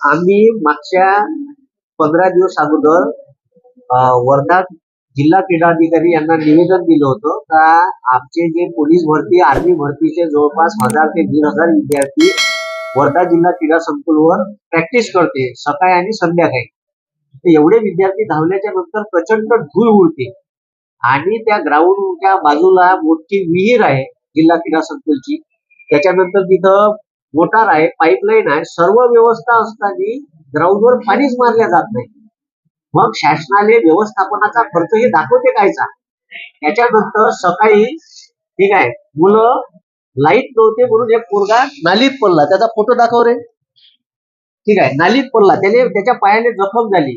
आम्ही मागच्या पंधरा दिवस अगोदर वर्धा जिल्हा क्रीडा अधिकारी यांना निवेदन दिलं होतं का आमचे जे पोलीस भरती आर्मी भरतीचे जवळपास हजार ते दीड हजार विद्यार्थी वर्धा जिल्हा क्रीडा संकुलवर प्रॅक्टिस करते सकाळी आणि संध्याकाळी. एवढे विद्यार्थी धावल्याच्या नंतर प्रचंड धूळ उडते. आणि त्या ग्राउंडच्या बाजूला मोठी विहीर आहे जिल्हा क्रीडा संकुलची. त्याच्यानंतर तिथं मोटार आहे पाईपलाईन आहे सर्व व्यवस्था असताना ग्राउंडवर पाणीच मारल्या जात नाही. मग शासनाने व्यवस्थापनाचा खर्च हे दाखवते कायचा त्याच्यानंतर सकाळी ठीक आहे मुलं लाइट नव्हते म्हणून एक पोरगा नालीत पडला. त्याचा फोटो दाखव रे. ठीक आहे नालीत पडला. त्याने त्याच्या पायाने जखम झाली.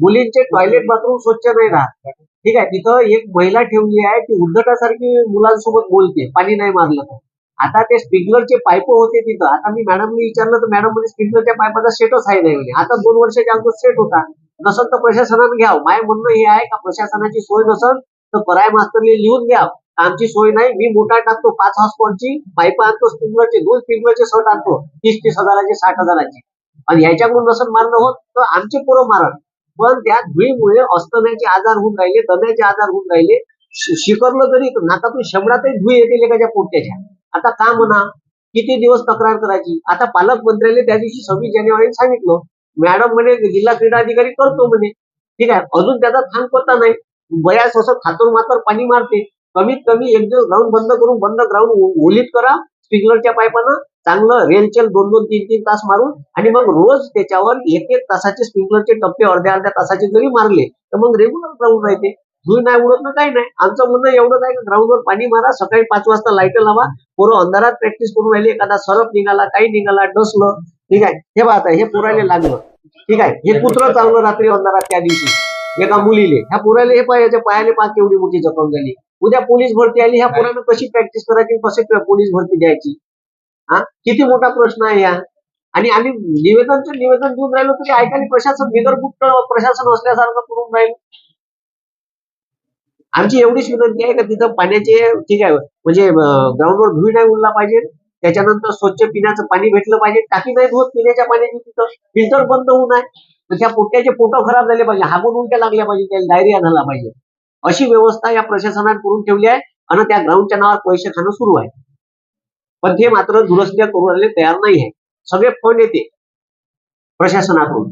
मुलींचे टॉयलेट बाथरूम स्वच्छ नाही राहत. ठीक आहे तिथं एक महिला ठेवली आहे ती उद्धटासारखी मुलांसोबत बोलते. पाणी नाही मारलं तर. आता ते स्प्रिंकलरचे पाईप होते तिथं. आता मी मॅडमनी विचारलं तर मॅडम म्हणजे स्प्रिंकलरच्या पाईपाचा सेटच आहे नाही आता दोन वर्षाच्या अगोदर सेट होता. नसल तर प्रशासनाने घ्यावं. माय म्हणणं हे आहे का प्रशासनाची सोय नसल तर पराय मास्तरने लिहून घ्या. आमची सोय नाही. मी मोठा टाकतो पाच हॉस्पॉटची पाईप आणतो स्प्रिंकलरचे दोन स्प्रिंकलरचे शर्ट आणतो. तीस तीस हजाराचे साठ हजाराचे. आणि ह्याच्याकडून नसल मारणं होत तर आमचे पोरं मारण पण त्या धुळीमुळे अस्तम्याचे आजार होऊन राहिले दम्याचे आजार होऊन राहिले. शिकरलं तरी नाकातून शंभरातही धुळी येते लेखाच्या पोट्याच्या आता का म्हणा? किती दिवस तक्रार करायची? आता पालकमंत्र्यांनी त्या दिवशी सव्वीस जानेवारी सांगितलं. मॅडम म्हणे जिल्हा क्रीडा अधिकारी करतो म्हणे. ठीक आहे अजून त्याचा थांब पत्ता नाही. बऱ्याच असं खातूर मातर पाणी मारते. कमीत कमी एक दिवस ग्राउंड बंद करून बंद ग्राउंड ओलीत करा. स्प्रिंकलरच्या पाईपानं चांगलं रेलचेल दोन दोन तीन तीन तास मारून आणि मग रोज त्याच्यावर एक एक तासाचे स्प्रिंकलरचे टप्पे अर्ध्या अर्ध्या तासाचे जरी मारले तर मग रेग्युलर ग्राउंड राहते. धुई नाही उडत ना काही नाही. आमचं म्हणणं एवढंच आहे की ग्राउंडवर पाणी मारा सकाळी पाच वाजता लाइट लावा. पोरं अंधारात प्रॅक्टिस करून राहिली एखादा सरप निघाला काही निघाला डसलं. ठीक आहे. हे पाहता हे पोरायला लागलं. ठीक आहे. हे कुत्र चावलं रात्री अंधारात त्या दिवशी. एका मुलीले. ह्या पोराले हे पाय पायाने पायाले पाच एवढी मोठी जखम झाली. उद्या पोलीस भरती आली ह्या पोरानं कशी प्रॅक्टिस करायची कशी पोलीस भरती द्यायची? हा? किती मोठा प्रश्न आहे या आणि आम्ही निवेदनचं निवेदन देऊन राहिलो तरी ऐकायला प्रशासन बिगरबुट प्रशासन असल्यासारखं करून राहिलं. आमची एवढीच विनंती आहे का तिथं पाण्याचे ठीक आहे म्हणजे ग्राउंडवर धुळी नाही उडला पाहिजे. त्याच्यानंतर स्वच्छ पिण्याचं पाणी भेटलं पाहिजे. टाकी नाही धुवत पिण्याच्या पाण्याची तिथं. फिल्टर बंद होऊ नये. त्या पोट्याचे पोटं खराब झाले पाहिजे. हागून उलट्या लागल्या पाहिजे. त्याला डायरिया झाला पाहिजे. अशी व्यवस्था या प्रशासनाने करून ठेवली आहे आणि त्या ग्राउंडच्या नावावर पैसे खाणं सुरू आहे. पण ते मात्र दुरुस्त्या करून राहिले तयार नाही आहे. सगळे फंड येते प्रशासनाकडून.